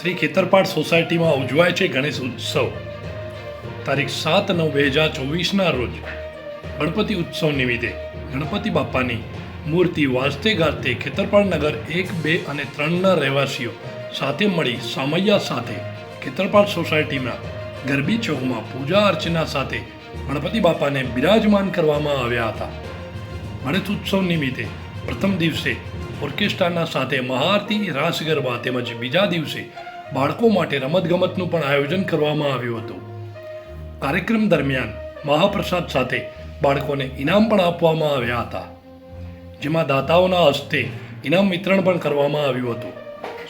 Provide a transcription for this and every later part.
શ્રી ખેતરપાડ સોસાયટીમાં ઉજવાય છે ગણેશ ઉત્સવ. તારીખ સાત નવ બે હજાર ચોવીસના રોજ ગણપતિ ઉત્સવ નિમિત્તે ગણપતિ બાપ્પાની મૂર્તિ વાજતે ગાજતે ખેતરપાડ નગર એક, બે અને ત્રણના રહેવાસીઓ સાથે મળી સામૈયા સાથે ખેતરપાળ સોસાયટીના ગરબી ચોકમાં પૂજા અર્ચના સાથે ગણપતિ બાપાને બિરાજમાન કરવામાં આવ્યા હતા. ગણેશ ઉત્સવ નિમિત્તે પ્રથમ દિવસે ઓર્કેસ્ટ્રાના સાથે મહાઆરતી રાસ ગરબા તેમજ બીજા દિવસે બાળકો માટે રમતગમતનું પણ આયોજન કરવામાં આવ્યું હતું. કાર્યક્રમ દરમિયાન મહાપ્રસાદ સાથે બાળકોને ઇનામ પણ આપવામાં આવ્યા હતા. જેમાં દાતાઓના હસ્તે ઇનામ વિતરણ પણ કરવામાં આવ્યું હતું.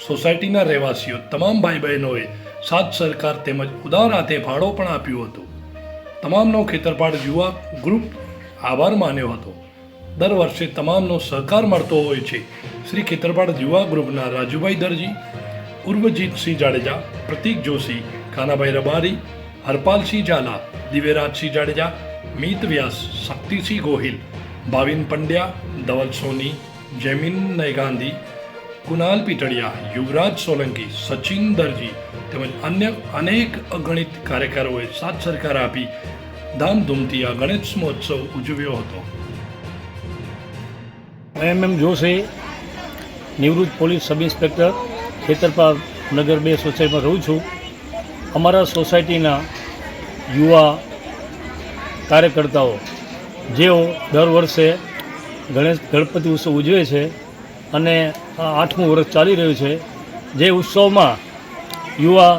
સોસાયટીના રહેવાસીઓ તમામ ભાઈ બહેનોએ સાથ સરકાર તેમજ ઉદાર હાથે ભાડો પણ આપ્યો હતો. તમામનો ખેતરપાડ યુવા ગ્રુપ આભાર માન્યો હતો. દર વર્ષે તમામનો સહકાર મળતો હોય છે. શ્રી ખેતરપાડ યુવા ગ્રુપના રાજુભાઈ દરજી ઉર્વજીતસિંહ જાડેજા, પ્રતીક જોશી કાનાભાઈ રબારી, હરપાલસિંહ ઝાલા દિવ્યરાજસિંહ જાડેજા, મીત વ્યાસ, શક્તિસિંહ ગોહિલ ભાવિન પંડ્યા, ધવલ સોની, જૈમિન નયગાંધી કુનાલ પીટડિયા, યુવરાજ સોલંકી, સચિન દરજી તેમજ અન્ય અનેક અગણિત કાર્યકરોએ સાથ સરકાર આપી ધામધૂમથી આ ગણેશ મહોત્સવ ઉજવ્યો હતો. એમ એમ જોશે, નિવૃત્ત પોલીસ સબ ઇન્સ્પેક્ટર ખેતરપાળ નગર બે સોસાયટીમાં રહું છું. અમારા સોસાયટીના યુવા કાર્યકર્તાઓ, જેઓ દર વર્ષે ગણેશ ગણપતિ ઉત્સવ ઉજવે છે અને આઠમું વર્ષ ચાલી રહ્યું છે, જે ઉત્સવમાં યુવા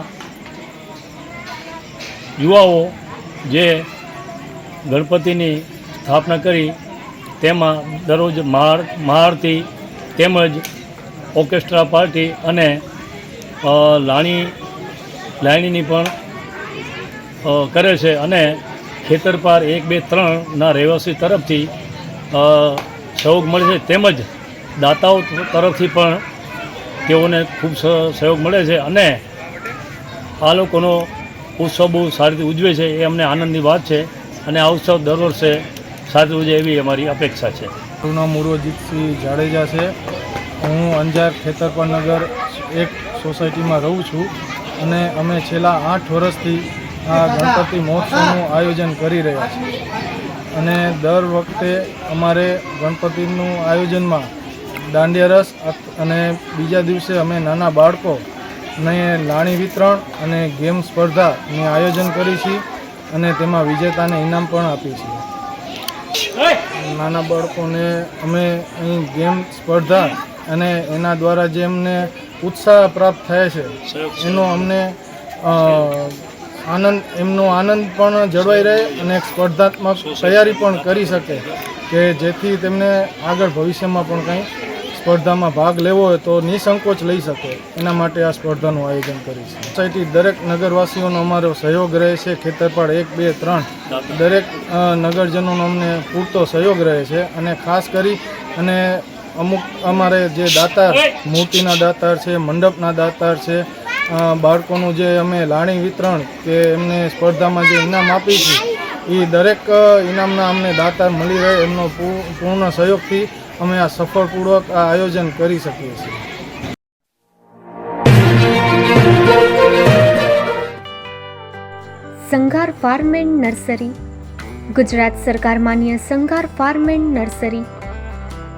યુવાઓ જે ગણપતિની સ્થાપના કરી, તેમાં દરરોજ મહાર, મહાઆરતી તેમજ ઓર્કેસ્ટ્રા પાર્ટી અને લાણી, લાણીની પણ કરે છે અને ખેતરપાર એક, બે ત્રણના રહેવાસી તરફથી સહયોગ મળે છે. તેમજ દાતાઓ તરફથી પણ તેઓને ખૂબ સહયોગ મળે છે અને આ લોકોનો ઉત્સવ બહુ સારી રીતે ઉજવે છે એ અમને આનંદની વાત છે અને આ ઉત્સવ દર વર્ષે સારી ઉજવે એવી અમારી અપેક્ષા છે. મારું નામ ઉર્વજીતસિંહ જાડેજા છે. હું અંજાર ખેતરપનગર એક સોસાયટીમાં રહું છું અને અમે છેલ્લા આઠ વર્ષથી આ ગણપતિ મહોત્સવનું આયોજન કરી રહ્યા છીએ. અને દર વખતે અમારે ગણપતિનું આયોજનમાં દાંડિયા રસ અને બીજા દિવસે અમે નાના બાળકો ને લાણી વિતરણ અને ગેમ સ્પર્ધાનું આયોજન કરી છીએ અને તેમાં વિજેતાને ઇનામ પણ આપીએ છીએ. નાના બાળકોને અમે અહીં ગેમ સ્પર્ધા અને એના દ્વારા જે અમને ઉત્સાહ પ્રાપ્ત થાય છે એનો અમને આનંદ એમનો આનંદ પણ જળવાઈ રહે અને સ્પર્ધાત્મક તૈયારી પણ કરી શકે કે જેથી તેમને આગળ ભવિષ્યમાં પણ કંઈ સ્પર્ધામાં ભાગ લેવો હોય તો નિસંકોચ લઈ શકે. એના માટે આ સ્પર્ધાનું આયોજન કરી છે સોસાયટી દરેક નગરવાસીઓનો અમારો સહયોગ રહે છે ખેતરપાળ એક બે ત્રણ. દરેક નગરજનોનો અમને પૂરતો સહયોગ રહે છે અને ખાસ કરી અને અમુક અમારે જે દાતાર મૂર્તિના દાતાર છે મંડપના દાતાર છે બાળકોનું જે અમે લાણી વિતરણ કે એમને સ્પર્ધામાં જે ઇનામ આપી છે એ દરેક ઇનામના અમને દાતાર મળી રહે એમનો પૂર્ણ સહયોગથી અમે આ સફળપૂર્વક આ આયોજન કરી શકીએ છીએ. Sanghar farm and nursery. Gujarat સરકાર માન્ય સંઘાર ફાર્મ એન્ડ નર્સરી.